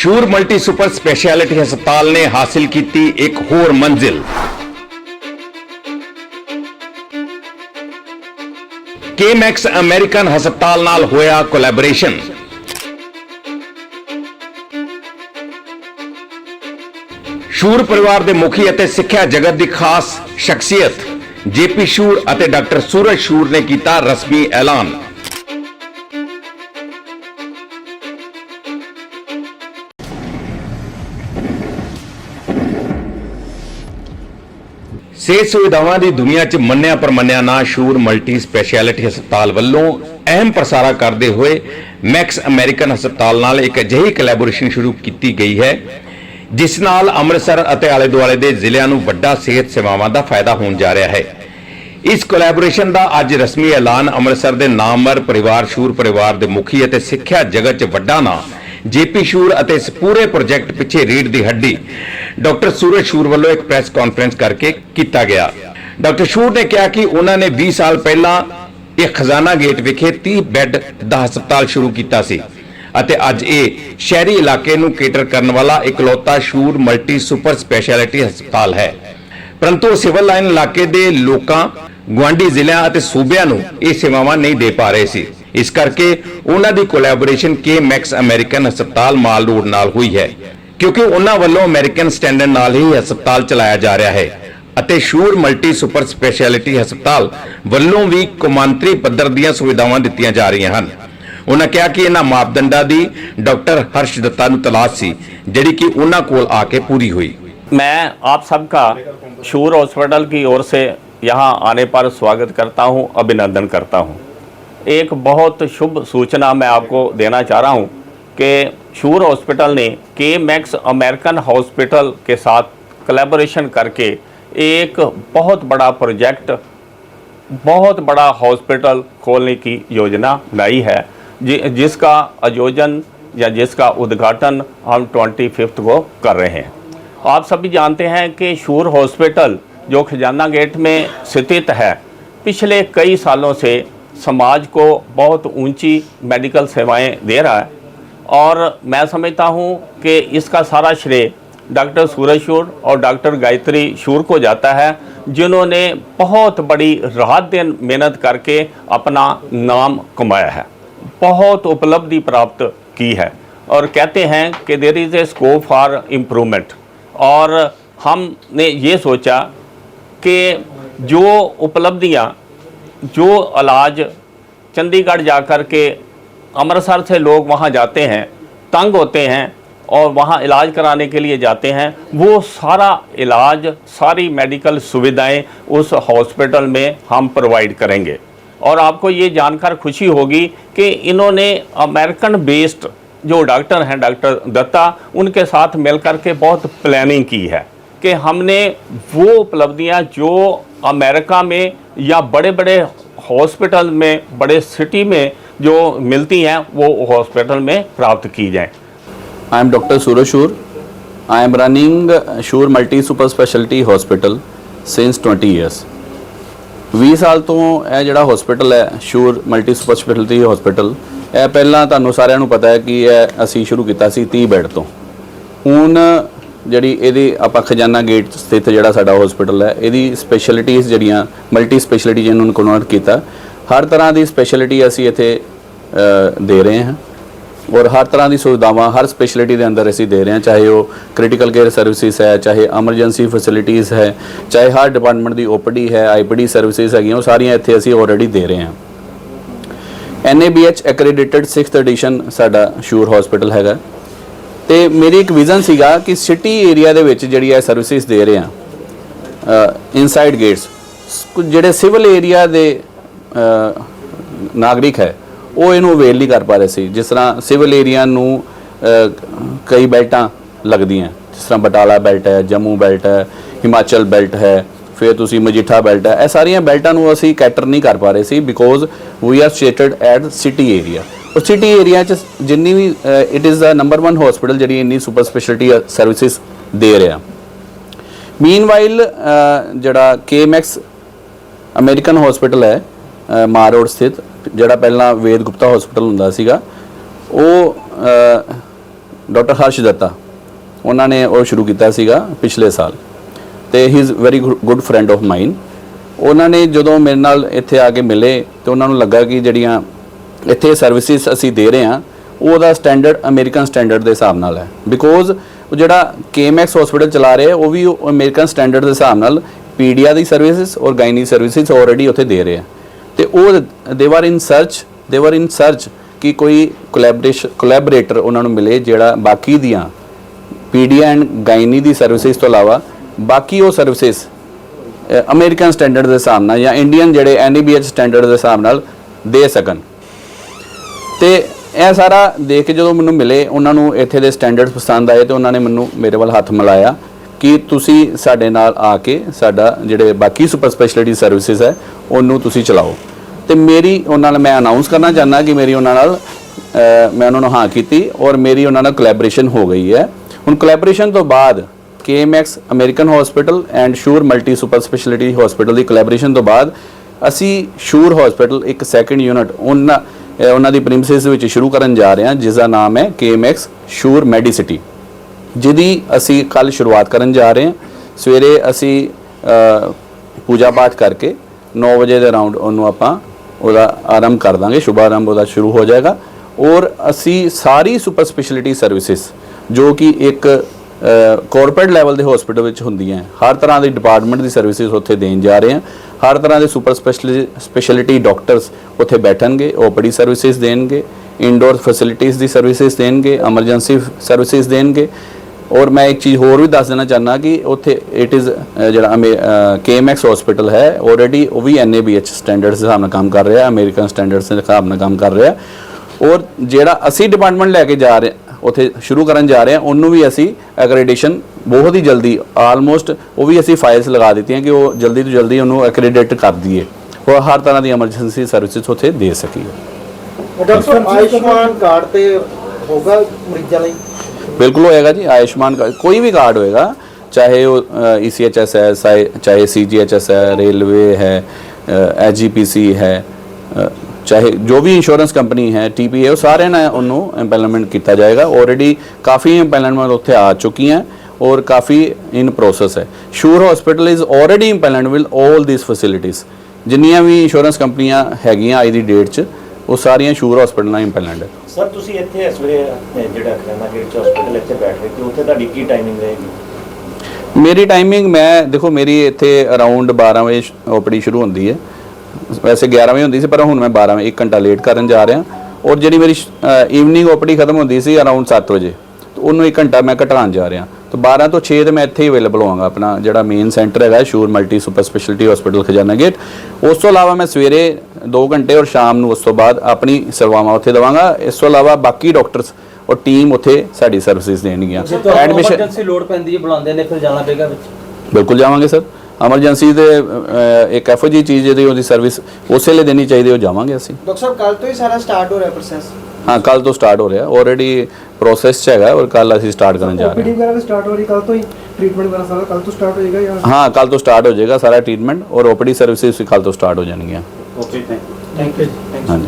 ਸ਼ੂਰ multi super speciality ਹਸਪਤਾਲ ਨੇ ਹਾਸਿਲ ਕੀਤੀ ਇੱਕ ਹੋਰ ਮੰਜ਼ਿਲ। ਕੇਮੈਕਸ ਅਮਰੀਕਨ ਹਸਪਤਾਲ ਨਾਲ ਹੋਇਆ ਕੋਲੈਬੋਰੇਸ਼ਨ ਸ਼ੂਰ ਪਰਿਵਾਰ ਦੇ ਮੁਖੀ ਅਤੇ ਸਿੱਖਿਆ ਜਗਤ ਦੀ ਖਾਸ ਸ਼ਖਸੀਅਤ, ਜੇਪੀ ਸ਼ੂਰ ਅਤੇ ਡਾਕਟਰ ਸੂਰਜ ਸ਼ੂਰ ਨੇ ਕੀਤਾ ਰਸਮੀ ਐਲਾਨ। ਸਿਹਤ ਸੁਵਿਧਾਵਾਂ ਦੀ ਦੁਨੀਆ 'ਚ ਮੰਨਿਆ ਪਰਮੰਨਿਆ ਨਾਂ ਸ਼ੂਰ ਮਲਟੀ ਸਪੈਸ਼ਲਿਟੀ ਹਸਪਤਾਲ ਵੱਲੋਂ ਅਹਿਮ ਪ੍ਰਸਾਰਾ ਕਰਦੇ ਹੋਏ ਮੈਕਸ ਅਮਰੀਕਨ ਹਸਪਤਾਲ ਨਾਲ ਇੱਕ ਅਜਿਹੀ ਕੋਲੈਬੋਰੇਸ਼ਨ ਸ਼ੁਰੂ ਕੀਤੀ ਗਈ ਹੈ, ਜਿਸ ਨਾਲ ਅੰਮ੍ਰਿਤਸਰ ਅਤੇ ਆਲੇ ਦੁਆਲੇ ਦੇ ਜ਼ਿਲ੍ਹਿਆਂ ਨੂੰ ਵੱਡਾ ਸਿਹਤ ਸੇਵਾਵਾਂ ਦਾ ਫਾਇਦਾ ਹੋਣ ਜਾ ਰਿਹਾ ਹੈ। ਇਸ ਕੋਲੈਬੋਰੇਸ਼ਨ ਦਾ ਅੱਜ ਰਸਮੀ ਐਲਾਨ ਅੰਮ੍ਰਿਤਸਰ ਦੇ ਨਾਮਵਰ ਪਰਿਵਾਰ, ਸ਼ੂਰ ਪਰਿਵਾਰ ਦੇ ਮੁਖੀ ਅਤੇ ਸਿੱਖਿਆ ਜਗਤ 'ਚ ਵੱਡਾ ਨਾਂ ਜੇਪੀ ਸ਼ੂਰ ਅਤੇ ਇਸ ਪੂਰੇ ਪ੍ਰੋਜੈਕਟ ਪਿੱਛੇ ਰੀੜ ਦੀ ਹੱਡੀ ਡਾਕਟਰ ਸੂਰਜ ਸ਼ੂਰ ਵੱਲੋਂ ਇੱਕ ਪ੍ਰੈਸ ਕਾਨਫਰੰਸ ਕਰਕੇ ਕੀਤਾ ਗਿਆ। ਡਾਕਟਰ ਸ਼ੂਰ ਨੇ ਕਿਹਾ ਕਿ ਉਹਨਾਂ ਨੇ 20 ਸਾਲ ਪਹਿਲਾਂ ਇਹ ਖਜ਼ਾਨਾ ਗੇਟ ਵਿਖੇ 30 ਬੈੱਡ ਦਾ ਹਸਪਤਾਲ ਸ਼ੁਰੂ ਕੀਤਾ ਸੀ ਅਤੇ ਅੱਜ ਇਹ ਸ਼ਹਿਰੀ ਇਲਾਕੇ ਨੂੰ ਕੇਟਰ ਕਰਨ ਵਾਲਾ ਇਕਲੌਤਾ ਸ਼ੂਰ ਮਲਟੀ ਸੁਪਰ ਸਪੈਸ਼ਲਿਟੀ ਹਸਪਤਾਲ ਹੈ। ਪਰੰਤੂ ਸਿਵਲ ਲਾਈਨ ਇਲਾਕੇ ਦੇ ਲੋਕਾਂ, ਗੁਆਂਢੀ ਜ਼ਿਲ੍ਹਿਆਂ ਅਤੇ ਸੂਬਿਆਂ ਨੂੰ ਇਹ ਸੇਵਾਵਾਂ ਨਹੀਂ ਦੇ ਪਾ ਰਹੇ ਸੀ। ਇਸ ਕਰਕੇ ਉਹਨਾਂ ਦੀ ਕੋਲੈਬੋਰੇਸ਼ਨ ਕੇ ਮੈਕਸ ਅਮਰੀਕਨ ਹਸਪਤਾਲ ਮਾਲ ਰੋਡ ਨਾਲ ਹੋਈ ਹੈ ਕਿਉਂਕਿ ਉਹਨਾਂ ਵੱਲੋਂ ਅਮਰੀਕਨ ਸਟੈਂਡਰਡ ਨਾਲ ਹੀ ਹਸਪਤਾਲ ਚਲਾਇਆ ਜਾ ਰਿਹਾ ਹੈ ਅਤੇ ਸ਼ੂਰ ਮਲਟੀ ਸੁਪਰ ਸਪੈਸ਼ਲਿਟੀ ਹਸਪਤਾਲ ਵੱਲੋਂ ਵੀ ਕੌਮਾਂਤਰੀ ਪੱਧਰ ਦੀਆਂ ਸੁਵਿਧਾਵਾਂ ਦਿੱਤੀਆਂ ਜਾ ਰਹੀਆਂ ਹਨ ਉਹਨਾਂ ਕਿਹਾ ਕਿ ਇਹਨਾਂ ਮਾਪਦੰਡਾਂ ਦੀ ਡਾਕਟਰ ਹਰਸ਼ ਦੱਤਾ ਨੂੰ ਤਲਾਸ਼ ਸੀ ਜਿਹੜੀ ਕਿ ਉਹਨਾਂ ਕੋਲ ਆ ਕੇ ਪੂਰੀ ਹੋਈ मैं आप सबका शूर हॉस्पिटल की ओर से यहाँ आने पर स्वागत करता हूँ अभिनंदन करता हूँ एक बहुत शुभ सूचना मैं आपको देना चाह रहा हूँ कि शूर हॉस्पिटल ने के मैक्स अमेरिकन हॉस्पिटल के साथ कलेबोरेशन करके एक बहुत बड़ा प्रोजेक्ट बहुत बड़ा हॉस्पिटल खोलने की योजना लाई है। जि, जिसका आयोजन या जिसका उद्घाटन हम ट्वेंटी फिफ्थ को कर रहे हैं। आप सभी जानते हैं कि शूर हॉस्पिटल जो खजाना गेट में स्थित है पिछले कई सालों से समाज को बहुत ऊँची मेडिकल सेवाएँ दे रहा है। और मैं समझता हूँ कि इसका सारा श्रेय डॉक्टर सूरज शूर और डॉक्टर गायत्री शूर को जाता है, जिन्होंने बहुत बड़ी रात दिन मेहनत करके अपना नाम कमाया है। बहुत उपलब्धि प्राप्त की है। और कहते हैं कि there is a scope for improvement और हमने ये सोचा कि जो उपलब्धियाँ जो इलाज चंडीगढ़ जा कर के अमृतसर से लोग वहाँ जाते हैं, तंग होते हैं और वहाँ इलाज कराने के लिए जाते हैं, वो सारा इलाज, सारी मेडिकल सुविधाएँ उस हॉस्पिटल में हम प्रोवाइड करेंगे। और आपको ये जानकर खुशी होगी कि इन्होंने अमेरिकन बेस्ड जो डॉक्टर हैं डॉक्टर दत्ता, उनके साथ मिलकर के बहुत प्लानिंग की है कि हमने वो उपलब्धियाँ जो अमेरिका में या बड़े बड़े हॉस्पिटल में बड़े सिटी में जो मिलती हैं वो हॉस्पिटल में प्राप्त की जाएं I am Dr. Suraj Shur. I am running uh, Shur Multi Super Specialty Hospital since 20 years. 20 ਸਾਲ ਤੋਂ ਇਹ ਜਿਹੜਾ ਹਸਪੀਟਲ ਹੈ sure multi super speciality hospital ਇਹ ਪਹਿਲਾਂ ਤੁਹਾਨੂੰ ਸਾਰਿਆਂ ਨੂੰ ਪਤਾ ਹੈ ਕਿ ਇਹ ਅਸੀਂ ਸ਼ੁਰੂ ਕੀਤਾ ਸੀ 30 ਬੈੱਡ ਤੋਂ ਹੁਣ ਜਿਹੜੀ ਇਹਦੀ ਆਪਾਂ ਖਜ਼ਾਨਾ ਗੇਟ ਸਥਿਤ ਜਿਹੜਾ ਸਾਡਾ ਹਸਪੀਟਲ ਹੈ, ਇਹਦੀ ਸਪੈਸ਼ਲਿਟੀਜ਼ ਜਿਹੜੀਆਂ ਮਲਟੀ ਸਪੈਸ਼ਲਿਟੀ ਜਿਹਨੂੰ ਨੂੰ ਕਨਵਰਟ ਕੀਤਾ, ਹਰ ਤਰ੍ਹਾਂ ਦੀ ਸਪੈਸ਼ਲਿਟੀ ਅਸੀਂ ਇੱਥੇ ਦੇ ਰਹੇ ਹਾਂ ਔਰ ਹਰ ਤਰ੍ਹਾਂ ਦੀ ਸੁਵਿਧਾਵਾਂ ਹਰ ਸਪੈਸ਼ਲਿਟੀ ਦੇ ਅੰਦਰ ਅਸੀਂ ਦੇ ਰਹੇ ਹਾਂ, ਚਾਹੇ ਉਹ ਕ੍ਰਿਟੀਕਲ ਕੇਅਰ ਸਰਵਿਸਿਜ਼ ਹੈ, ਚਾਹੇ ਐਮਰਜੈਂਸੀ ਫੈਸਿਲਿਟੀਜ਼ ਹੈ, ਚਾਹੇ ਹਰ ਡਿਪਾਰਟਮੈਂਟ ਦੀ ਓਪੀਡੀ ਹੈ ਆਈਪੀਡੀ ਸਰਵਿਸਿਜ਼ ਹੈਗੀਆਂ, ਉਹ ਸਾਰੀਆਂ ਇੱਥੇ ਅਸੀਂ ਆਲਰੇਡੀ ਦੇ ਰਹੇ ਹਾਂ। NABH ਐਕ੍ਰੈਡੀਟਡ 6th ਐਡੀਸ਼ਨ ਸਾਡਾ ਸ਼ੂਰ ਹਸਪੀਟਲ ਹੈਗਾ। ਤੇ ਮੇਰੀ ਇੱਕ ਵਿਜ਼ਨ ਸੀਗਾ ਕਿ ਸਿਟੀ ਏਰੀਆ ਦੇ ਵਿੱਚ ਜਿਹੜੀ ਹੈ ਸਰਵਿਸਿਜ਼ ਦੇ ਰਹੇ ਹਾਂ ਇਨਸਾਈਡ ਗੇਟਸ ਜਿਹੜੇ ਸਿਵਲ ਏਰੀਆ ਦੇ ਨਾਗਰਿਕ ਹੈ, ਉਹ ਇਹਨੂੰ ਅਵੇਲ ਨਹੀਂ ਕਰ ਪਾ ਰਹੇ ਸੀ। ਜਿਸ ਤਰ੍ਹਾਂ ਸਿਵਲ ਏਰੀਆ ਨੂੰ ਕਈ ਬੈਲਟਾਂ ਲੱਗਦੀਆਂ ਜਿਸ ਤਰ੍ਹਾਂ ਬਟਾਲਾ ਬੈਲਟ ਹੈ, ਜੰਮੂ ਬੈਲਟ ਹੈ, ਹਿਮਾਚਲ ਬੈਲਟ ਹੈ, ਫਿਰ ਤੁਸੀਂ ਮਜੀਠਾ ਬੈਲਟ ਹੈ, ਇਹ ਸਾਰੀਆਂ ਬੈਲਟਾਂ ਨੂੰ ਅਸੀਂ ਕੈਟਰ ਨਹੀਂ ਕਰ ਪਾ ਰਹੇ ਸੀ because we are sited at city area ਉਹ ਸਿਟੀ ਏਰੀਆ ਚ ਜਿੰਨੀ ਵੀ it is the number 1 hospital ਜਿਹੜੀ ਇੰਨੀ ਸੁਪਰ ਸਪੈਸ਼ਲਿਟੀ ਸਰਵਿਸਿਜ਼ ਦੇ ਰਿਹਾ ਮੀਨਵਾਈਲ ਜਿਹੜਾ ਕੇਐਮਐਕਸ ਅਮਰੀਕਨ ਹਸਪੀਟਲ ਹੈ ਅ, ਸਥਿਤ ਜਿਹੜਾ ਪਹਿਲਾਂ ਵੇਦ ਗੁਪਤਾ ਹਸਪੀਟਲ ਹੁੰਦਾ ਸੀਗਾ ਉਹ ਅ, ਡਾਕਟਰ ਹਰਸ਼ ਦੱਤਾ। ਉਹਨਾਂ ਨੇ ਉਹ ਸ਼ੁਰੂ ਕੀਤਾ ਸੀਗਾ ਪਿਛਲੇ ਸਾਲ। ਤੇ he is very good friend of mine ਉਹਨਾਂ ਨੇ ਜਦੋਂ ਮੇਰੇ ਨਾਲ ਇੱਥੇ ਆ ਕੇ ਮਿਲੇ ਤੇ ਉਹਨਾਂ ਨੂੰ ਲੱਗਾ ਕਿ ਜਿਹੜੀਆਂ ਇੱਥੇ ਸਰਵਿਸਿਜ਼ ਅਸੀਂ ਦੇ ਰਹੇ ਹਾਂ, ਉਹਦਾ ਸਟੈਂਡਰਡ ਅਮਰੀਕਨ ਸਟੈਂਡਰਡ ਦੇ ਹਿਸਾਬ ਨਾਲ ਹੈ। ਬਿਕੋਜ਼ ਉਹ ਜਿਹੜਾ ਕੇਐਮਐਕਸ ਹਸਪੀਟਲ ਚਲਾ ਰਹੇ ਆ ਉਹ ਵੀ ਅਮਰੀਕਨ ਸਟੈਂਡਰਡ ਦੇ ਹਿਸਾਬ ਨਾਲ ਪੀਡੀਆ ਦੀ ਸਰਵਿਸਿਜ਼ ਔਰ ਗਾਇਨੀ ਸਰਵਿਸਿਜ਼ ਆਲਰੇਡੀ ਉੱਥੇ ਦੇ ਰਹੇ ਆ। ਤੇ ਉਹ ਦੇ ਵਰ ਇਨ ਸਰਚ ਦੇ ਵਰ ਇਨ ਸਰਚ ਕਿ ਕੋਈ ਕੋਲੈਬੋਰੇਸ਼ਨ ਕੋਲੈਬੋਰੇਟਰ ਉਹਨਾਂ ਨੂੰ ਮਿਲੇ ਜਿਹੜਾ ਬਾਕੀ ਦੀਆਂ ਪੀਡੀਆ ਐਂਡ ਗਾਇਨੀ ਦੀ ਸਰਵਿਸਿਜ਼ ਤੋਂ ਇਲਾਵਾ ਬਾਕੀ ਉਹ ਸਰਵਿਸਿਜ਼ ਅਮਰੀਕਨ ਸਟੈਂਡਰਡ ਦੇ ਹਿਸਾਬ ਨਾਲ ਜਾਂ ਇੰਡੀਅਨ ਜਿਹੜੇ ਐਨਈਬੀਐਚ ਸਟੈਂਡਰਡ ਦੇ ਹਿਸਾਬ ਨਾਲ ਦੇ ਸਕਣ। ਤੇ ਇਹ ਸਾਰਾ ਦੇਖ ਕੇ ਜਦੋਂ ਮੈਨੂੰ ਮਿਲੇ, ਉਹਨਾਂ ਨੂੰ ਇੱਥੇ ਦੇ ਸਟੈਂਡਰਡਸ ਪਸੰਦ ਆਏ ਤੇ ਉਹਨਾਂ ਨੇ ਮੈਨੂੰ ਮੇਰੇ ਵੱਲ ਹੱਥ ਮਿਲਾਇਆ ਕਿ ਤੁਸੀਂ ਸਾਡੇ ਨਾਲ ਆ ਕੇ ਸਾਡਾ ਜਿਹੜੇ ਬਾਕੀ ਸੁਪਰ ਸਪੈਸ਼ਲਿਟੀ ਸਰਵਿਸਿਜ਼ ਹੈ, ਉਹਨੂੰ ਤੁਸੀਂ ਚਲਾਓ। ਤੇ ਮੇਰੀ ਉਹਨਾਂ ਨਾਲ ਮੈਂ ਅਨਾਉਂਸ ਕਰਨਾ ਚਾਹੁੰਦਾ ਕਿ ਮੇਰੀ ਉਹਨਾਂ ਨਾਲ ਮੈਂ ਉਹਨਾਂ ਨੂੰ ਹਾਂ ਕੀਤੀ ਔਰ ਮੇਰੀ ਉਹਨਾਂ ਨਾਲ ਕੋਲੈਬੋਰੇਸ਼ਨ ਹੋ ਗਈ ਹੈ। ਹੁਣ ਕੋਲੈਬੋਰੇਸ਼ਨ ਤੋਂ ਬਾਅਦ KMX American hospital and Shoor multi super speciality hospital the collaboration ਤੋਂ ਬਾਅਦ ਅਸੀਂ ਸ਼ੂਰ ਹਸਪੀਟਲ ਇੱਕ ਸੈਕੰਡ ਯੂਨਿਟ ਉਹਨਾਂ ਉਹਨਾਂ ਦੀ ਪ੍ਰੀਮਿਸਿਸ ਵਿੱਚ ਸ਼ੁਰੂ ਕਰਨ ਜਾ ਰਹੇ ਹਾਂ, ਜਿਸ ਦਾ ਨਾਮ ਹੈ KMX ਸ਼ੂਰ ਮੈਡੀਸਿਟੀ ਜਿਹਦੀ ਅਸੀਂ ਕੱਲ ਸ਼ੁਰੂਆਤ ਕਰਨ ਜਾ ਰਹੇ ਹਾਂ। ਸਵੇਰੇ ਅਸੀਂ ਪੂਜਾ ਪਾਠ ਕਰਕੇ 9 ਵਜੇ ਦੇ ਅਰਾਊਂਡ ਉਹਨੂੰ ਆਪਾਂ ਉਹਦਾ ਆਰੰਭ ਕਰ ਦਾਂਗੇ। ਸ਼ੁਭਾਰੰਭ ਉਹਦਾ ਸ਼ੁਰੂ ਹੋ ਜਾਏਗਾ। ਔਰ ਅਸੀਂ ਸਾਰੀ ਸੁਪਰ ਸਪੈਸ਼ਲਿਟੀ ਸਰਵਿਸਿਜ਼ ਜੋ ਕਿ ਇੱਕ ਕਾਰਪੋਰੇਟ ਲੈਵਲ ਦੇ ਹਸਪੀਟਲ ਵਿੱਚ ਹੁੰਦੀਆਂ, ਹਰ ਤਰ੍ਹਾਂ ਦੀ ਡਿਪਾਰਟਮੈਂਟ ਦੀ ਸਰਵਿਸਿਜ਼ ਉੱਥੇ ਦੇਣ ਜਾ ਰਹੇ ਹਾਂ। ਹਰ ਤਰ੍ਹਾਂ ਦੇ ਸੁਪਰ ਸਪੈਸ਼ਲਿਟੀ ਡਾਕਟਰਸ ਉੱਥੇ ਬੈਠਣਗੇ ਓਪੀਡੀ ਸਰਵਿਸਿਜ਼ ਦੇਣਗੇ ਇਨਡੋਰ ਫੈਸਿਲਿਟੀਜ਼ ਦੀ ਸਰਵਿਸਿਜ਼ ਦੇਣਗੇ ਐਮਰਜੈਂਸੀ ਸਰਵਿਸਿਜ਼ ਦੇਣਗੇ। ਔਰ ਮੈਂ ਇੱਕ ਚੀਜ਼ ਹੋਰ ਵੀ ਦੱਸ ਦੇਣਾ ਚਾਹਨਾ ਕਿ ਉੱਥੇ ਇਟ ਇਜ਼ ਜਿਹੜਾ KMX ਹਸਪੀਟਲ ਹੈ ਆਲਰੇਡੀ ਉਹ ਵੀ NABH ਸਟੈਂਡਰਡਸ ਦੇ ਹਿਸਾਬ ਨਾਲ ਕੰਮ ਕਰ ਰਿਹਾ ਅਮਰੀਕਨ ਸਟੈਂਡਰਡਸ ਦੇ ਹਿਸਾਬ ਨਾਲ ਕੰਮ ਕਰ ਰਿਹਾ। ਔਰ ਜਿਹੜਾ ਅਸੀਂ ਡਿਪਾਰਟਮੈਂਟ ਲੈ ਕੇ ਜਾ ਰਹੇ, ਉੱਥੇ ਸ਼ੁਰੂ ਕਰਨ ਜਾ ਰਹੇ ਹਾਂ, ਉਹਨੂੰ ਵੀ ਅਸੀਂ ਐਕ੍ਰੈਡੀਟੇਸ਼ਨ ਬਹੁਤ ਹੀ ਜਲਦੀ ਆਲਮੋਸਟ ਉਹ ਵੀ ਅਸੀਂ ਫਾਈਲਸ ਲਗਾ ਦਿੱਤੀਆਂ ਕਿ ਉਹ ਜਲਦੀ ਤੋਂ ਜਲਦੀ ਉਹਨੂੰ ਐਕ੍ਰੈਡਿਟ ਕਰ ਦਈਏ। ਉਹ ਹਰ ਤਰ੍ਹਾਂ ਦੀ ਐਮਰਜੈਂਸੀ ਸਰਵਿਸਿਜ਼ ਉੱਥੇ ਦੇ ਸਕੀਏ। ਡਾਕਟਰ ਸਾਹਿਬ ਆਯੁਸ਼ਮਾਨ ਕਾਰਡ ਤੇ ਹੋਗਾ ਮਰੀਜ਼ਾਂ ਲਈ? ਬਿਲਕੁਲ ਹੋਏਗਾ ਜੀ ਆਯੁਸ਼ਮਾਨ ਕਾਰਡ ਕੋਈ ਵੀ ਕਾਰਡ ਹੋਏਗਾ ਚਾਹੇ ਉਹ ਈਸੀਐਚਐਸ ਹੈ ਚਾਹੇ- ਸੀਜੀਐਚਐਸ ਹੈ ਰੇਲਵੇ ਹੈ ਐਜੀਪੀਸੀ ਹੈ ਚਾਹੇ ਜੋ ਵੀ ਇੰਸ਼ੋਰੈਂਸ ਕੰਪਨੀ ਹੈ ਟੀਪੀਏ ਉਹ ਸਾਰਿਆਂ ਨਾਲ ਉਹਨੂੰ ਇੰਪਲੀਮੈਂਟ ਕੀਤਾ ਜਾਏਗਾ। ਆਲਰੇਡੀ ਕਾਫੀ ਇੰਪਲੀਮੈਂਟ ਉੱਥੇ ਆ ਚੁੱਕੀਆਂ। ਔਰ ਕਾਫੀ ਇਨ ਪ੍ਰੋਸੈਸ ਹੈ Shoor hospital is already implement with 올 these facilities ਜਿੰਨੀਆਂ ਵੀ ਇੰਸ਼ੋਰੈਂਸ ਕੰਪਨੀਆਂ ਹੈਗੀਆਂ ਅੱਜ ਦੀ ਡੇਟ 'ਚ ਉਹ ਸਾਰੀਆਂ ਸ਼ੂਰ ਹਸਪੀਟਲ ਨਾਲ ਇੰਪਲੀਮੈਂਟ ਹੈ ਸਰ ਤੁਸੀਂ ਇੱਥੇ ਇਸ ਵੇਲੇ ਅਹ, ਜਿਹੜਾ ਖਜ਼ਾਨਾ ਗੇਟ ਚ ਹਸਪੀਟਲ ਇੱਥੇ ਬੈਠ ਰਹੇ ਤੇ ਉੱਥੇ ਤੁਹਾਡੀ ਕੀ ਟਾਈਮਿੰਗ ਰਹੇਗੀ ਮੇਰੀ ਟਾਈਮਿੰਗ ਮੈਂ ਦੇਖੋ ਮੇਰੀ ਇੱਥੇ ਅਰਾਊਂਡ 12 ਵਜੇ ਓਪੀਡੀ ਸ਼ੁਰੂ ਹੁੰਦੀ ਹੈ ਵੈਸੇ 11 ਵਜੇ ਹੁੰਦੀ ਸੀ ਪਰ ਹੁਣ ਮੈਂ 12 ਵਜੇ 1 ਘੰਟਾ ਲੇਟ ਕਰਨ ਜਾ ਰਿਹਾ ਔਰ ਜਿਹੜੀ ਮੇਰੀ ਈਵਨਿੰਗ ਓਪੀਡੀ ਖਤਮ ਹੁੰਦੀ ਸੀ ਅਰਾਊਂਡ 7 ਵਜੇ ਤੇ ਉਹਨੂੰ 1 ਘੰਟਾ ਮੈਂ ਘਟਾਉਣ ਜਾ ਰਿਹਾ ਤਾਂ 12 ਤੋਂ 6 ਤੇ ਮੈਂ ਇੱਥੇ ਹੀ ਅਵੇਲੇਬਲ ਹੋਵਾਂਗਾ ਆਪਣਾ ਜਿਹੜਾ ਮੇਨ ਸੈਂਟਰ ਹੈਗਾ Shoor multi super speciality hospital Khazana gate ਉਸ ਤੋਂ ਇਲਾਵਾ ਮੈਂ ਸਵੇਰੇ 2 ਘੰਟੇ ਔਰ ਸ਼ਾਮ ਨੂੰ ਉਸ ਤੋਂ ਬਾਅਦ ਆਪਣੀ ਸੇਵਾਵਾਂ ਉੱਥੇ ਦਵਾਂਗਾ। ਇਸ ਤੋਂ ਇਲਾਵਾ ਬਾਕੀ ਡਾਕਟਰਸ ਔਰ ਟੀਮ ਉੱਥੇ ਸਾਡੀ ਸਰਵਿਸਿਜ਼ ਦੇਣਗੀਆਂ। ਐਡਮਿਸ਼ਨ ਐਮਰਜੈਂਸੀ ਲੋਡ ਪੈਂਦੀ ਹੈ ਬੁਲਾਉਂਦੇ ਨੇ ਫਿਰ ਜਾਣਾ ਪਏਗਾ ਵਿੱਚ। ਬਿਲਕੁਲ ਜਾਵਾਂਗੇ ਸਰ। ਐਮਰਜੈਂਸੀ ਦੇ ਇੱਕ ਜਿਹੀ ਚੀਜ਼ ਜਿਹਦੀ ਉਹਦੀ ਸਰਵਿਸ ਉਸੇ ਵੇਲੇ ਦੇਣੀ ਚਾਹੀਦੀ ਉਹ ਜਾਵਾਂਗੇ ਅਸੀਂ। ਡਾਕਟਰ ਸਾਹਿਬ ਕੱਲ ਤੋਂ ਹੀ ਸਾਰਾ ਸਟਾਰਟ ਹੋ ਰਿਹਾ ਪ੍ਰੋਸੈਸ ਹਾਂ ਕੱਲ ਤੋਂ ਸਟਾਰਟ ਹੋ ਰਿਹਾ। ਆਲਰੇਡੀ ਪ੍ਰੋਸੈਸ 'ਚ ਹੈਗਾ ਔਰ ਕੱਲ ਅਸੀਂ ਸਟਾਰਟ ਕਰਨ ਜਾ ਰਹੇ ਓਪੀਡੀ ਵਗੈਰਾ ਵੀ ਸਟਾਰਟ ਹੋ ਰਹੀ ਕੱਲ ਤੋਂ ਹੀ ਟ੍ਰੀਟਮੈਂਟ ਵਗੈਰਾ ਸਾਰਾ ਕੱਲ ਤੋਂ ਸਟਾਰਟ ਹੋ ਜਾਏਗਾ ਜਾਂ? ਹਾਂ ਹਾਂ ਕੱਲ ਤੋਂ ਸਟਾਰਟ ਹੋ ਜਾਏਗਾ ਸਾਰਾ ਟ੍ਰੀਟਮੈਂਟ ਔਰ ਓਪੀਡੀ ਸਰਵਿਸਿਜ਼ ਵੀ ਕੱਲ ਤੋਂ ਸਟਾਰਟ ਹੋ ਜਾਣਗੀਆਂ। ਓਕੇ ਥੈਂਕ ਥੈਂਕ ਯੂ ਹਾਂਜੀ।